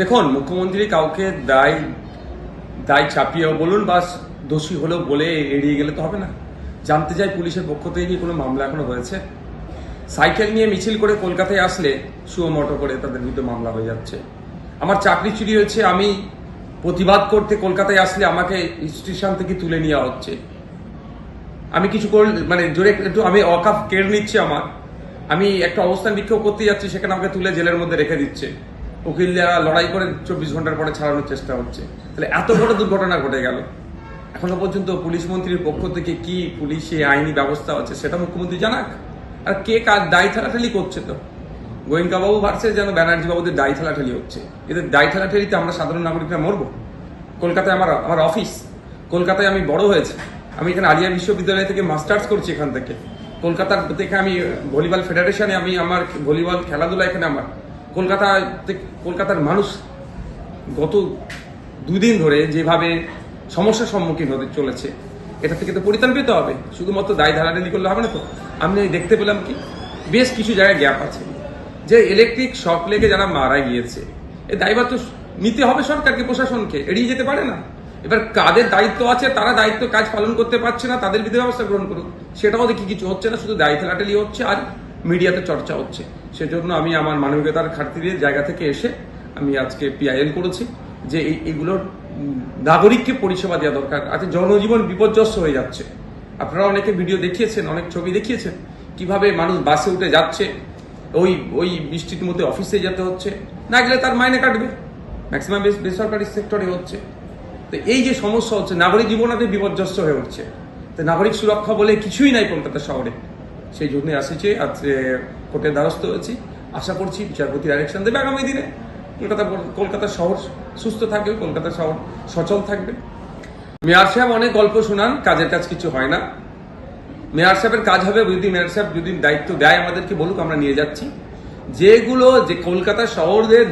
দেখুন, মুখ্যমন্ত্রী কাউকে দায় দায় চাপিয়েও বলুন বা দোষী হলেও বলে এড়িয়ে গেলে তো হবে না। জানতে চাই পুলিশের পক্ষ থেকে কি কোনো মামলা এখনও হয়েছে? সাইকেল নিয়ে মিছিল করে কলকাতায় আসলে সুমোটো করে তাদের বিরুদ্ধে মামলা হয়ে যাচ্ছে। আমার চাকরি চুরি হয়েছে, আমি প্রতিবাদ করতে কলকাতায় আসলে আমাকে স্টেশন থেকে তুলে নেওয়া হচ্ছে। আমি কিছু মানে জোরে একটু, আমি অকাপ কেড়ে নিচ্ছে আমার। আমি একটা অবস্থান বিক্ষোভ করতে যাচ্ছি, সেখানে আমাকে তুলে জেলের মধ্যে রেখে দিচ্ছে। উকিলরা লড়াই করে চব্বিশ ঘণ্টার পরে ছাড়ানোর চেষ্টা হচ্ছে। তাহলে এত বড় দুর্ঘটনা ঘটে গেল। এখনও পর্যন্ত পুলিশ মন্ত্রীর পক্ষ থেকে কি পুলিশে আইনি ব্যবস্থা আছে সেটা মুখ্যমন্ত্রী জানাক? আর কে কার দায় ঠেলাঠেলি করছে তো? গোয়েঙ্কা বাবু ভাবছে যেন ব্যানার্জি বাবুদের দায় ঠেলাঠেলি হচ্ছে। এদের দায় ঠেলাঠেলিতে আমরা সাধারণ নাগরিকরা মরবো? কলকাতায় আমার আমার অফিস। কলকাতায় আমি বড় হয়েছে। আমি এখানে আলিয়া বিশ্ববিদ্যালয় থেকে মাস্টার্স করছি এখান থেকে। কলকাতার থেকে আমি ভলিবল ফেডারেশনে আমি আমার ভলিবল খেলাধুলা এখানে আমার। কলকাতা থেকে- কলকাতার মানুষ গত দুদিন ধরে যেভাবে সমস্যার সম্মুখীন হতে চলেছে, এটা থেকে তো পরিত্রাণ পেতে হবে। শুধুমাত্র দায় ধারাধারি করলে হবে না তো। আমি দেখতে পেলাম কি, বেশ কিছু জায়গায় গ্যাপ আছে। যে ইলেকট্রিক শক লেগে যারা মারা গিয়েছে, এ দায়ভার তো নিতে হবে সরকারকে, প্রশাসনকে, এড়িয়ে যেতে পারে না। এবার কাদের দায়িত্ব আছে, তারা দায়িত্ব কাজ পালন করতে পারছে না, তাদের বিধি ব্যবস্থা গ্রহণ করুক। সেটাও দেখি কিছু হচ্ছে না, শুধু দায়িত্ব লাটালি হচ্ছে আর মিডিয়াতে চর্চা হচ্ছে। সেজন্য আমি আমার মানবিকতার খাতিরের জায়গা থেকে এসে আমি আজকে পিআইএল করেছি যে এই এগুলোর নাগরিককে পরিষেবা দেওয়া দরকার। আজকে জনজীবন বিপর্যস্ত হয়ে যাচ্ছে। আপনারা অনেকে ভিডিও দেখিয়েছেন অনেক ছবি দেখিয়েছেন কীভাবে মানুষ বাসে উঠে যাচ্ছে ওই ওই বৃষ্টির মধ্যে অফিসে যেতে হচ্ছে না গেলে তার মাইনে কাটবে। ম্যাক্সিমাম বেসরকারি সেক্টরে হচ্ছে। তো এই যে সমস্যা হচ্ছে নাগরিক জীবনাতে বিপর্যস্ত হয়ে উঠছে। তো নাগরিক সুরক্ষা বলে কিছুই নাই কলকাতা শহরে। সেই জন্য আসছে আজ এ, কোর্টের দ্বারস্থ হয়েছি। আশা করছি বিচারপতি ডাইরেকশন দেবে আগামী দিনে। কলকাতা কলকাতা শহর সুস্থ থাকবে, কলকাতা শহর সচল থাকবে। মেয়ার সাহেব অনেক গল্প শোনান, কাজের কাজ কিছু হয় না। মেয়ার সাহেবের কাজ হবে, যদি মেয়র সাহেব যদি দায়িত্ব দেয় আমাদেরকে বলুক, আমরা নিয়ে যাচ্ছি। যেগুলো যে কলকাতা শহরের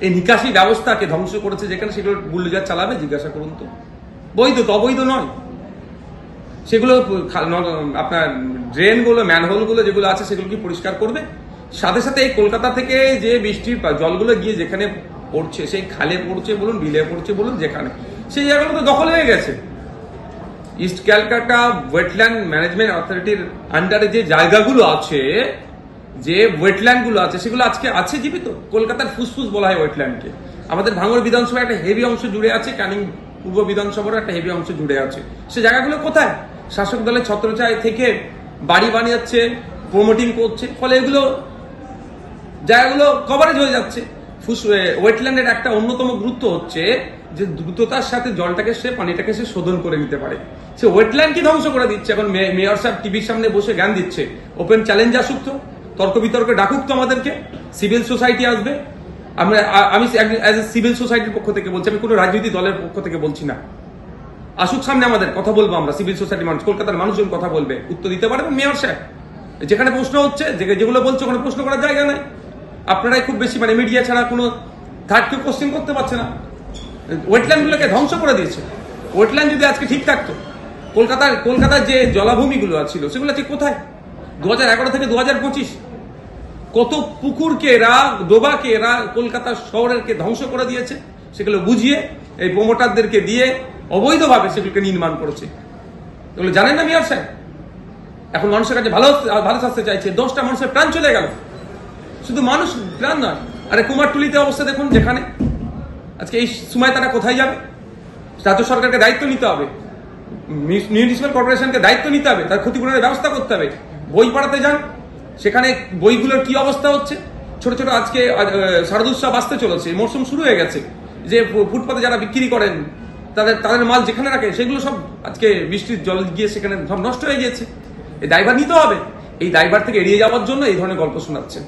এই নিকাশি ব্যবস্থাকে ধ্বংস করেছে যেখানে সেগুলো বুল্ডোজার চালাবে, জিজ্ঞাসা করুন তো। বৈধ তো অবৈধ নয়। সেগুলো আপনার ড্রেনগুলো, ম্যানহোলগুলো যেগুলো আছে, সেগুলো কি পরিষ্কার করবে? সাথে সাথে এই কলকাতা থেকে যে বৃষ্টির জলগুলো গিয়ে যেখানে পড়ছে, সেই খালে পড়ছে বলুন, বিলে পড়ছে বলুন, যেখানে, সেই জায়গাগুলো তো দখল হয়ে গেছে। ইস্ট ক্যালকাটা ওয়েটল্যান্ড ম্যানেজমেন্ট অথরিটির আন্ডারে যে জায়গাগুলো আছে, যে ওয়েটল্যান্ডগুলো আছে, সেগুলো আজকে আছে জীবিত। কলকাতার ফুসফুস বলা হয় ওয়েটল্যান্ডকে। আমাদের ভাঙড় বিধানসভা একটা হেভি অংশ জুড়ে আছে ক্যানিং পূর্ব বিধানসভার একটা হেভি অংশ জুড়ে আছে। সে জায়গাগুলো কোথায়? শাসক দলের ছত্রছায় থেকে বাড়ি বানিয়েছে প্রমোটিং করছে, ফলে এগুলো জায়গাগুলো কভারেজ হয়ে যাচ্ছে। ফুস ওয়েটল্যান্ডের একটা অন্যতম গুরুত্ব হচ্ছে যে দ্রুততার সাথে জলটাকে সে, পানিটাকে সে শোধন করে নিতে পারে। সে ওয়েটল্যান্ডকে ধ্বংস করে দিচ্ছে। এখন মেয়র সাহেব টিভির সামনে বসে জ্ঞান দিচ্ছে। ওপেন চ্যালেঞ্জ আসুক তো, তর্ক বিতর্কে ডাকুক তো আমাদেরকে। সিভিল সোসাইটি আসবে। আমরা আমি সিভিল সোসাইটির পক্ষ থেকে বলছি, আমি কোনো রাজনৈতিক দলের পক্ষ থেকে বলছি না। আসুক সামনে আমাদের, কথা বলব আমরা সিভিল সোসাইটি মানুষ, কলকাতার মানুষজন কথা বলবে, উত্তর দিতে পারবে মেয়র সাহেব। যেখানে প্রশ্ন হচ্ছে যেগুলো বলছে ওখানে প্রশ্ন করার জায়গা নাই। আপনারাই খুব বেশি মানে মিডিয়া ছাড়া কোনো থার্ড কেউ কোশ্চেন করতে পারছে না। ওয়েটল্যান্ডগুলোকে ধ্বংস করে দিয়েছে। ওয়েটল্যান্ড যদি আজকে ঠিক থাকতো, কলকাতার কলকাতার যে জলাভূমিগুলো ছিল, সেগুলো ঠিক কোথায়? দু হাজার এগারো থেকে দু হাজার পঁচিশ। কত পুকুরকে এরা ডোবাকে এরা কলকাতা শহরেরকে ধ্বংস করে দিয়েছে, সেগুলো বুঝিয়ে, এই প্রমোটারদেরকে দিয়ে অবৈধভাবে সেগুলোকে নির্মাণ করেছে। এগুলো জানেন না মিয়ার সাহেব? এখন মানুষের কাছে ভালো ভালো স্বাস্থ্য চাইছে। দশটা মানুষের প্রাণ চলে গেল। শুধু মানুষ প্রাণ নয়, আরে কুমারটুলিতে অবস্থা দেখুন যেখানে। আজকে এই সময় তারা কোথায় যাবে? রাজ্য সরকারকে দায়িত্ব নিতে হবে। মিউনিসিপ্যাল কর্পোরেশনকে দায়িত্ব নিতে হবে, তার ক্ষতিপূরণের ব্যবস্থা করতে হবে। বই পড়াতে যান। সেখানে বইগুলোর কি অবস্থা হচ্ছে? ছোট ছোট আজকে শারদোৎসব আসতে চলেছে। মরশুম শুরু হয়ে গেছে। যে ফুটপাতে যারা বিক্রি করেন তাদের তাদের মাল যেখানে রাখে সেগুলো সব আজকে বৃষ্টির জল গিয়ে সেখানে সব নষ্ট হয়ে গিয়েছে। এই দায়ভার নিতে হবে। এই দায়ভার থেকে এড়িয়ে যাওয়ার জন্য এই ধরনের গল্প শোনাচ্ছেন।